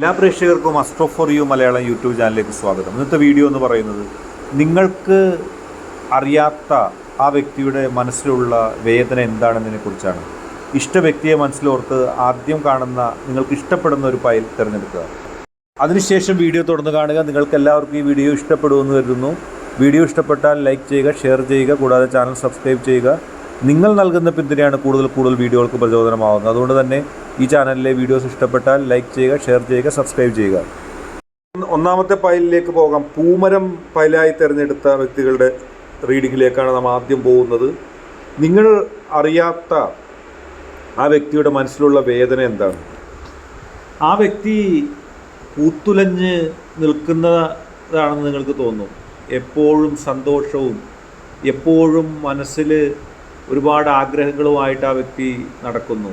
എല്ലാ പ്രേക്ഷകർക്കും astro for you Malayalam YouTube ചാനലിലേക്ക് സ്വാഗതം. ഇന്നത്തെ വീഡിയോ എന്ന് പറയുന്നത് നിങ്ങൾക്ക് അറിയാത്ത ആ വ്യക്തിയുടെ മനസ്സിലുള്ള വേദന എന്താണെന്നതിനെ കുറിച്ചാണ്. ഇഷ്ട വ്യക്തിയെ മനസ്സിലോർത്ത് ആദ്യം കാണുന്ന നിങ്ങൾക്ക് ഇഷ്ടപ്പെടുന്ന ഒരു ഫയൽ തിരഞ്ഞെടുക്കുക. അതിനുശേഷം വീഡിയോ തുടർന്ന് കാണുക. നിങ്ങൾക്ക് എല്ലാവർക്കും ഈ വീഡിയോ ഇഷ്ടപ്പെടുമെന്ന് കരുതുന്നു. വീഡിയോ ഇഷ്ടപ്പെട്ടാൽ ലൈക്ക് ചെയ്യുക ഷെയർ ചെയ്യുക കൂടാതെ ചാനൽ സബ്സ്ക്രൈബ് ചെയ്യുക. നിങ്ങൾ നൽകുന്ന പിന്തുണയാണ് കൂടുതൽ കൂടുതൽ വീഡിയോകൾക്ക് പ്രചോദനമാവുന്നത്. അതുകൊണ്ട് തന്നെ ഈ ചാനലിലെ വീഡിയോസ് ഇഷ്ടപ്പെട്ടാൽ ലൈക്ക് ചെയ്യുക ഷെയർ ചെയ്യുക സബ്സ്ക്രൈബ് ചെയ്യുക. ഒന്നാമത്തെ ഫയലിലേക്ക് പോകാം. പൂമരം ഫയലായി തിരഞ്ഞെടുത്ത വ്യക്തികളുടെ റീഡിങ്ങിലേക്കാണ് നാം ആദ്യം പോകുന്നത്. നിങ്ങൾ അറിയാത്ത ആ വ്യക്തിയുടെ മനസ്സിലുള്ള വേദന എന്താണ്? ആ വ്യക്തി കൂത്തുലഞ്ഞ് നിൽക്കുന്നതാണെന്ന് നിങ്ങൾക്ക് തോന്നും. എപ്പോഴും സന്തോഷവും എപ്പോഴും മനസ്സിൽ ഒരുപാട് ആഗ്രഹങ്ങളുമായിട്ട് ആ വ്യക്തി നടക്കുന്നു.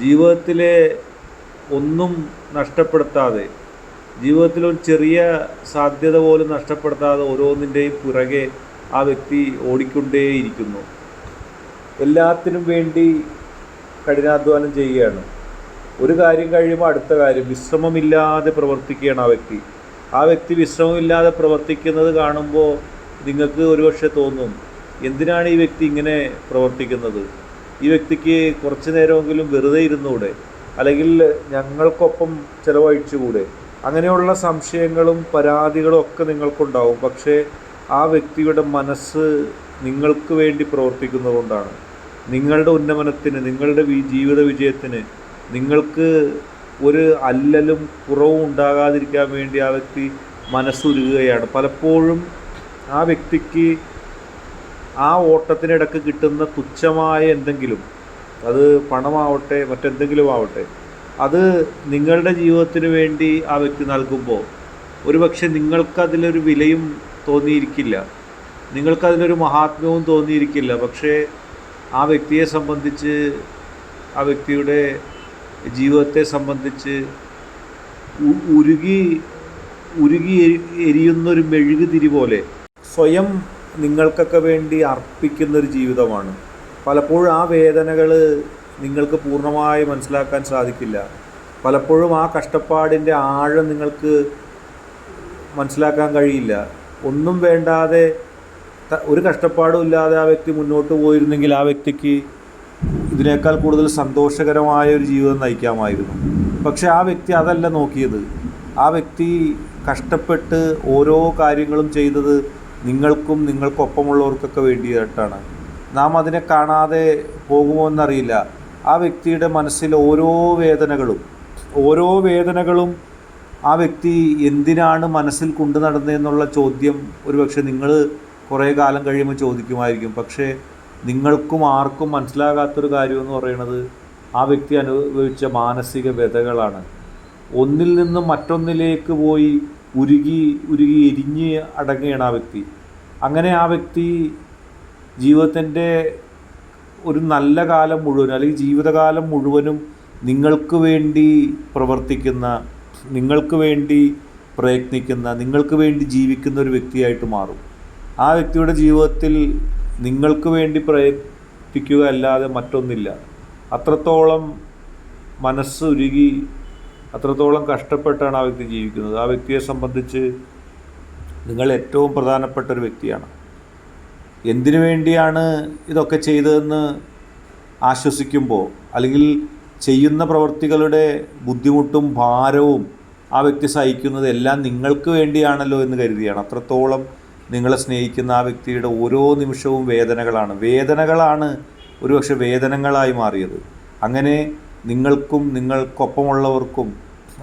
ജീവിതത്തിലെ ഒന്നും നഷ്ടപ്പെടുത്താതെ ജീവിതത്തിൽ ഒരു ചെറിയ സാധ്യത പോലും നഷ്ടപ്പെടുത്താതെ ഓരോന്നിന്റെയും പുറകെ ആ വ്യക്തി ഓടിക്കൊണ്ടേയിരിക്കുന്നു. എല്ലാത്തിനും വേണ്ടി കഠിനാധ്വാനം ചെയ്യുകയാണ്. ഒരു കാര്യം കഴിയുമ്പോൾ അടുത്ത കാര്യം വിശ്രമമില്ലാതെ പ്രവർത്തിക്കുകയാണ് ആ വ്യക്തി. ആ വ്യക്തി വിശ്രമമില്ലാതെ പ്രവർത്തിക്കുന്നത് കാണുമ്പോൾ നിങ്ങൾക്ക് ഒരുപക്ഷെ തോന്നും എന്തിനാണ് ഈ വ്യക്തി ഇങ്ങനെ പ്രവർത്തിക്കുന്നത്? ഈ വ്യക്തിക്ക് കുറച്ച് നേരമെങ്കിലും വെറുതെ ഇരുന്നൂടെ അല്ലെങ്കിൽ ഞങ്ങൾക്കൊപ്പം ചിലവഴിച്ചുകൂടെ? അങ്ങനെയുള്ള സംശയങ്ങളും പരാതികളും ഒക്കെ നിങ്ങൾക്കുണ്ടാവും. പക്ഷേ ആ വ്യക്തിയുടെ മനസ്സ് നിങ്ങൾക്ക് വേണ്ടി പ്രവർത്തിക്കുന്നതുകൊണ്ടാണ്. നിങ്ങളുടെ ഉന്നമനത്തിന് നിങ്ങളുടെ ജീവിത വിജയത്തിന് നിങ്ങൾക്ക് ഒരു അല്ലലും കുറവും ഉണ്ടാകാതിരിക്കാൻ വേണ്ടി ആ വ്യക്തി മനസ്സുരുകയാണ് പലപ്പോഴും ആ വ്യക്തിക്ക് ആ ഓട്ടത്തിനിടക്ക് കിട്ടുന്ന തുച്ഛമായ എന്തെങ്കിലും അത് പണമാവട്ടെ മറ്റെന്തെങ്കിലും ആവട്ടെ അത് നിങ്ങളുടെ ജീവിതത്തിന് വേണ്ടി ആ വ്യക്തി നൽകുമ്പോൾ ഒരുപക്ഷെ നിങ്ങൾക്കതിലൊരു വിലയും തോന്നിയിരിക്കില്ല. നിങ്ങൾക്കതിലൊരു മഹാത്മ്യവും തോന്നിയിരിക്കില്ല. പക്ഷേ ആ വ്യക്തിയെ സംബന്ധിച്ച് ആ വ്യക്തിയുടെ ജീവിതത്തെ സംബന്ധിച്ച് ഉരുകി ഉരുകി എരി- എരിയുന്നൊരു മെഴുകുതിരി പോലെ സ്വയം നിങ്ങൾക്കൊക്കെ വേണ്ടി അർപ്പിക്കുന്നൊരു ജീവിതമാണ്. പലപ്പോഴും ആ വേദനകൾ നിങ്ങൾക്ക് പൂർണമായി മനസ്സിലാക്കാൻ സാധിക്കില്ല. പലപ്പോഴും ആ കഷ്ടപ്പാടിന്റെ ആഴം നിങ്ങൾക്ക് മനസ്സിലാക്കാൻ കഴിയില്ല. ഒന്നും വേണ്ടാതെ ഒരു കഷ്ടപ്പാടും ഇല്ലാതെ ആ വ്യക്തി മുന്നോട്ട് പോയിരുന്നെങ്കിൽ ആ വ്യക്തിക്ക് ഇതിനേക്കാൾ കൂടുതൽ സന്തോഷകരമായ ഒരു ജീവിതം നയിക്കാമായിരുന്നു. പക്ഷേ ആ വ്യക്തി അതല്ല നോക്കിയത്. ആ വ്യക്തി കഷ്ടപ്പെട്ട് ഓരോ കാര്യങ്ങളും ചെയ്തത് നിങ്ങൾക്കും നിങ്ങൾക്കൊപ്പമുള്ളവർക്കൊക്കെ വേണ്ടിയിട്ടാണ്. നാം അതിനെ കാണാതെ പോകുമോ എന്നറിയില്ല ആ വ്യക്തിയുടെ മനസ്സിൽ ഓരോ വേദനകളും ഓരോ വേദനകളും ആ വ്യക്തി എന്തിനാണ് മനസ്സിൽ കൊണ്ടു നടന്നതെന്നുള്ള ചോദ്യം ഒരുപക്ഷെ നിങ്ങൾ കുറേ കാലം കഴിയുമ്പോൾ ചോദിക്കുമായിരിക്കും. പക്ഷേ നിങ്ങൾക്കും ആർക്കും മനസ്സിലാകാത്തൊരു കാര്യമെന്ന് പറയുന്നത് ആ വ്യക്തി അനുഭവിച്ച മാനസിക വ്യതകളാണ്. ഒന്നിൽ നിന്നും മറ്റൊന്നിലേക്ക് പോയി ഉരുകി ഉരുകി എരിഞ്ഞ് അടങ്ങുകയാണ് ആ വ്യക്തി. അങ്ങനെ ആ വ്യക്തി ജീവിതത്തിന്റെ ഒരു നല്ല കാലം മുഴുവനും അല്ലെങ്കിൽ ജീവിതകാലം മുഴുവനും നിങ്ങൾക്ക് വേണ്ടി പ്രവർത്തിക്കുന്ന നിങ്ങൾക്ക് വേണ്ടി പ്രയത്നിക്കുന്ന നിങ്ങൾക്ക് വേണ്ടി ജീവിക്കുന്ന ഒരു വ്യക്തിയായിട്ട് മാറും. ആ വ്യക്തിയുടെ ജീവിതത്തിൽ നിങ്ങൾക്ക് വേണ്ടി പ്രയത്നിക്കുക അല്ലാതെ മറ്റൊന്നില്ല. അത്രത്തോളം മനസ്സ് ഉരുകി അത്രത്തോളം കഷ്ടപ്പെട്ടാണ് ആ വ്യക്തി ജീവിക്കുന്നത്. ആ വ്യക്തിയെ സംബന്ധിച്ച് നിങ്ങൾ ഏറ്റവും പ്രധാനപ്പെട്ട ഒരു വ്യക്തിയാണ്. എന്തിനു വേണ്ടിയാണ് ഇതൊക്കെ ചെയ്തതെന്ന് ആശ്വസിക്കുമ്പോൾ അല്ലെങ്കിൽ ചെയ്യുന്ന പ്രവർത്തികളുടെ ബുദ്ധിമുട്ടും ഭാരവും ആ വ്യക്തി സഹിക്കുന്നത് എല്ലാം നിങ്ങൾക്ക് വേണ്ടിയാണല്ലോ എന്ന് കരുതിയാണ്. അത്രത്തോളം നിങ്ങളെ സ്നേഹിക്കുന്ന ആ വ്യക്തിയുടെ ഓരോ നിമിഷവും വേദനകളാണ്. വേദനകളാണ് ഒരുപക്ഷെ വേദനകളായി മാറിയത്. അങ്ങനെ നിങ്ങൾക്കും നിങ്ങൾക്കൊപ്പമുള്ളവർക്കും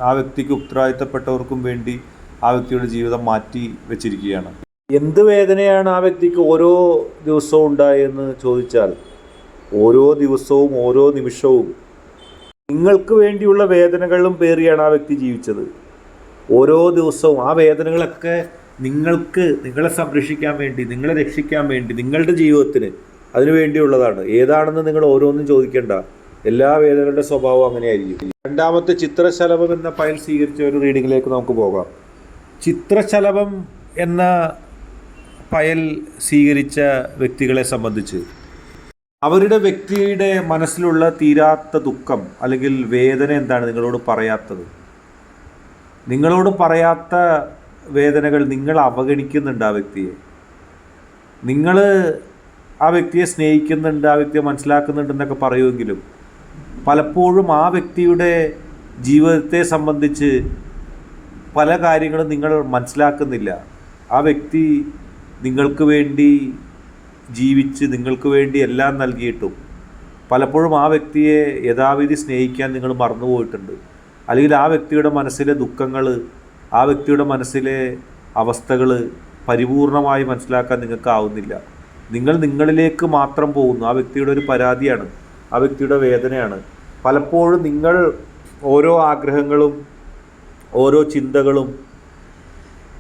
ആ വ്യക്തിക്ക് ഉത്തരവാദിത്തപ്പെട്ടവർക്കും വേണ്ടി ആ വ്യക്തിയുടെ ജീവിതം മാറ്റി വെച്ചിരിക്കുകയാണ്. എന്ത് വേദനയാണ് ആ വ്യക്തിക്ക് ഓരോ ദിവസവും ഉണ്ടായെന്ന് ചോദിച്ചാൽ ഓരോ ദിവസവും ഓരോ നിമിഷവും നിങ്ങൾക്ക് വേണ്ടിയുള്ള വേദനകളും പേറിയാണ് ആ വ്യക്തി ജീവിച്ചത്. ഓരോ ദിവസവും ആ വേദനകളൊക്കെ നിങ്ങൾക്ക് നിങ്ങളെ സംരക്ഷിക്കാൻ വേണ്ടി നിങ്ങളെ രക്ഷിക്കാൻ വേണ്ടി നിങ്ങളുടെ ജീവിതത്തിന് അതിനു വേണ്ടിയുള്ളതാണ്. ഏതാണെന്ന് നിങ്ങൾ ഓരോന്നും ചോദിക്കേണ്ട. എല്ലാ വേദനകളുടെ സ്വഭാവം അങ്ങനെയായിരിക്കും. രണ്ടാമത്തെ ചിത്രശലഭം എന്ന ഫയൽ സ്വീകരിച്ച ഒരു റീഡിങ്ങിലേക്ക് നമുക്ക് പോകാം. ചിത്രശലഭം എന്ന ഫയൽ സ്വീകരിച്ച വ്യക്തികളെ സംബന്ധിച്ച് അവരുടെ വ്യക്തിയുടെ മനസ്സിലുള്ള തീരാത്ത ദുഃഖം അല്ലെങ്കിൽ വേദന എന്താണ് നിങ്ങളോട് പറയാത്തത്? നിങ്ങളോട് പറയാത്ത വേദനകൾ നിങ്ങൾ അവഗണിക്കുന്നുണ്ട് ആ വ്യക്തിയെ. നിങ്ങൾ ആ വ്യക്തിയെ സ്നേഹിക്കുന്നുണ്ട് ആ വ്യക്തിയെ മനസ്സിലാക്കുന്നുണ്ടെന്നൊക്കെ പറയുമെങ്കിലും പലപ്പോഴും ആ വ്യക്തിയുടെ ജീവിതത്തെ സംബന്ധിച്ച് പല കാര്യങ്ങളും നിങ്ങൾ മനസ്സിലാക്കുന്നില്ല. ആ വ്യക്തി നിങ്ങൾക്ക് വേണ്ടി ജീവിച്ച് നിങ്ങൾക്ക് വേണ്ടി എല്ലാം നൽകിയിട്ടും പലപ്പോഴും ആ വ്യക്തിയെ യഥാവിധി സ്നേഹിക്കാൻ നിങ്ങൾ മറന്നുപോയിട്ടുണ്ട് അല്ലെങ്കിൽ ആ വ്യക്തിയുടെ മനസ്സിലെ ദുഃഖങ്ങൾ ആ വ്യക്തിയുടെ മനസ്സിലെ അവസ്ഥകൾ പരിപൂർണമായി മനസ്സിലാക്കാൻ നിങ്ങൾക്കാവുന്നില്ല നിങ്ങൾ നിങ്ങളിലേക്ക് മാത്രം പോകുന്നു. ആ വ്യക്തിയുടെ ഒരു പരാതിയാണ്. ആ വ്യക്തിയുടെ വേദനയാണ്. പലപ്പോഴും നിങ്ങൾ ഓരോ ആഗ്രഹങ്ങളും ഓരോ ചിന്തകളും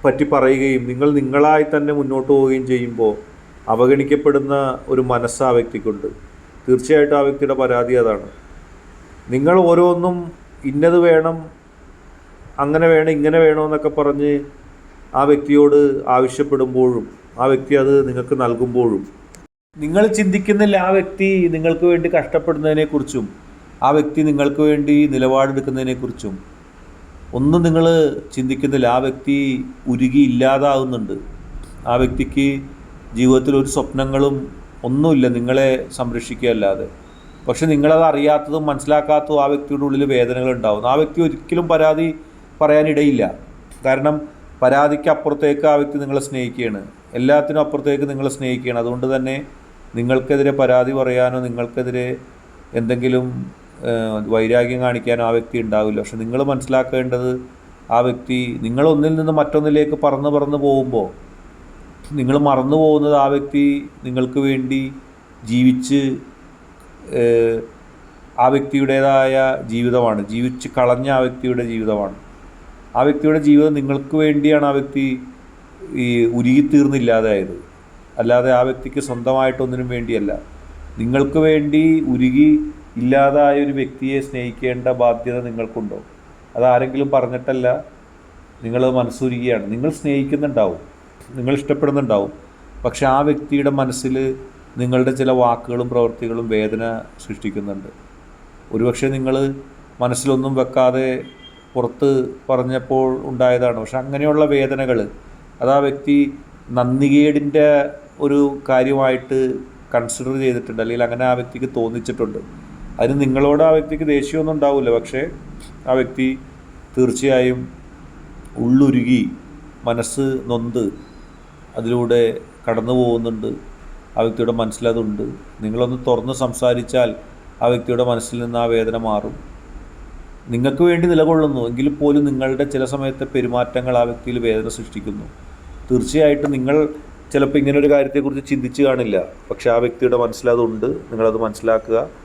പറ്റി പറയുകയും നിങ്ങൾ നിങ്ങളായി തന്നെ മുന്നോട്ട് പോവുകയും ചെയ്യുമ്പോൾ അവഗണിക്കപ്പെടുന്ന ഒരു മനസ്സ് ആ വ്യക്തിക്കുണ്ട്. തീർച്ചയായിട്ടും ആ വ്യക്തിയുടെ പരാതി അതാണ്. നിങ്ങൾ ഓരോന്നും ഇന്നത് വേണം അങ്ങനെ വേണം ഇങ്ങനെ വേണമെന്നൊക്കെ പറഞ്ഞ് ആ വ്യക്തിയോട് ആവശ്യപ്പെടുമ്പോഴും ആ വ്യക്തി അത് നിങ്ങൾക്ക് നൽകുമ്പോഴും നിങ്ങൾ ചിന്തിക്കുന്നില്ല ആ വ്യക്തി നിങ്ങൾക്ക് വേണ്ടി കഷ്ടപ്പെടുന്നതിനെക്കുറിച്ചും ആ വ്യക്തി നിങ്ങൾക്ക് വേണ്ടി നിലപാടെടുക്കുന്നതിനെക്കുറിച്ചും ഒന്നും നിങ്ങൾ ചിന്തിക്കുന്നില്ല. ആ വ്യക്തി ഉരുകി ഇല്ലാതാവുന്നുണ്ട്. ആ വ്യക്തിക്ക് ജീവിതത്തിൽ ഒരു സ്വപ്നങ്ങളും ഒന്നുമില്ല നിങ്ങളെ സംരക്ഷിക്കുകയല്ലാതെ പക്ഷെ നിങ്ങളത് അറിയാത്തതും മനസ്സിലാക്കാത്തതും ആ വ്യക്തിയുടെ ഉള്ളിൽ വേദനകൾ ഉണ്ടാവും ആ വ്യക്തി ഒരിക്കലും പരാതി പറയാനിടയില്ല. കാരണം പരാതിക്ക് അപ്പുറത്തേക്ക് ആ വ്യക്തി നിങ്ങളെ സ്നേഹിക്കുകയാണ്. എല്ലാത്തിനും അപ്പുറത്തേക്ക് നിങ്ങളെ സ്നേഹിക്കുകയാണ്. അതുകൊണ്ട് തന്നെ നിങ്ങൾക്കെതിരെ പരാതി പറയാനോ നിങ്ങൾക്കെതിരെ എന്തെങ്കിലും വൈരാഗ്യം കാണിക്കാൻ ആ വ്യക്തി ഉണ്ടാവില്ല. പക്ഷെ നിങ്ങൾ മനസ്സിലാക്കേണ്ടത് ആ വ്യക്തി നിങ്ങൾ ഒന്നിൽ നിന്ന് മറ്റൊന്നിലേക്ക് പറന്ന് പറന്ന് പോകുമ്പോൾ നിങ്ങൾ മറന്നു പോകുന്നത് ആ വ്യക്തി നിങ്ങൾക്ക് വേണ്ടി ജീവിച്ച് ആ വ്യക്തിയുടേതായ ജീവിതമാണ്. ജീവിച്ച് കളഞ്ഞ ആ വ്യക്തിയുടെ ജീവിതമാണ്. ആ വ്യക്തിയുടെ ജീവിതം നിങ്ങൾക്ക് വേണ്ടിയാണ് ആ വ്യക്തി ഈ ഉരുകിത്തീർന്നില്ലാതായത്. അല്ലാതെ ആ വ്യക്തിക്ക് സ്വന്തമായിട്ടൊന്നിനും വേണ്ടിയല്ല. നിങ്ങൾക്ക് വേണ്ടി ഉരുകി ഇല്ലാതായ ഒരു വ്യക്തിയെ സ്നേഹിക്കേണ്ട ബാധ്യത നിങ്ങൾക്കുണ്ടോ? അതാരെങ്കിലും പറഞ്ഞിട്ടല്ല നിങ്ങൾ മനസ്സൂരിക്കുകയാണ് നിങ്ങൾ സ്നേഹിക്കുന്നുണ്ടാവും. നിങ്ങൾ ഇഷ്ടപ്പെടുന്നുണ്ടാവും. പക്ഷെ ആ വ്യക്തിയുടെ മനസ്സിൽ നിങ്ങളുടെ ചില വാക്കുകളും പ്രവൃത്തികളും വേദന സൃഷ്ടിക്കുന്നുണ്ട്. ഒരുപക്ഷെ നിങ്ങൾ മനസ്സിലൊന്നും വെക്കാതെ പുറത്ത് പറഞ്ഞപ്പോൾ ഉണ്ടായതാണ്. പക്ഷെ അങ്ങനെയുള്ള വേദനകൾ അത് ആ വ്യക്തി നന്ദികേടിന്റെ ഒരു കാര്യമായിട്ട് കൺസിഡർ ചെയ്തിട്ടുണ്ട്. അല്ലെങ്കിൽ അങ്ങനെ ആ വ്യക്തിക്ക് തോന്നിച്ചിട്ടുണ്ട്. അതിന് നിങ്ങളോട് ആ വ്യക്തിക്ക് ദേഷ്യമൊന്നും ഉണ്ടാവില്ല. പക്ഷേ ആ വ്യക്തി തീർച്ചയായും ഉള്ളുരുകി മനസ്സ് നൊന്ത് അതിലൂടെ കടന്നു പോകുന്നുണ്ട്. ആ വ്യക്തിയുടെ മനസ്സിലതുണ്ട് നിങ്ങളൊന്ന് തുറന്ന് സംസാരിച്ചാൽ ആ വ്യക്തിയുടെ മനസ്സിൽ നിന്ന് ആ വേദന മാറും. നിങ്ങൾക്ക് വേണ്ടി നിലകൊള്ളുന്നു. എങ്കിൽ പോലും നിങ്ങളുടെ ചില സമയത്തെ പെരുമാറ്റങ്ങൾ ആ വ്യക്തിയിൽ വേദന സൃഷ്ടിക്കുന്നു. തീർച്ചയായിട്ടും നിങ്ങൾ ചിലപ്പോൾ ഇങ്ങനെ ഒരു കാര്യത്തെക്കുറിച്ച് ചിന്തിച്ച് കാണില്ല. പക്ഷേ ആ വ്യക്തിയുടെ മനസ്സിലതുണ്ട് നിങ്ങളത് മനസ്സിലാക്കുക.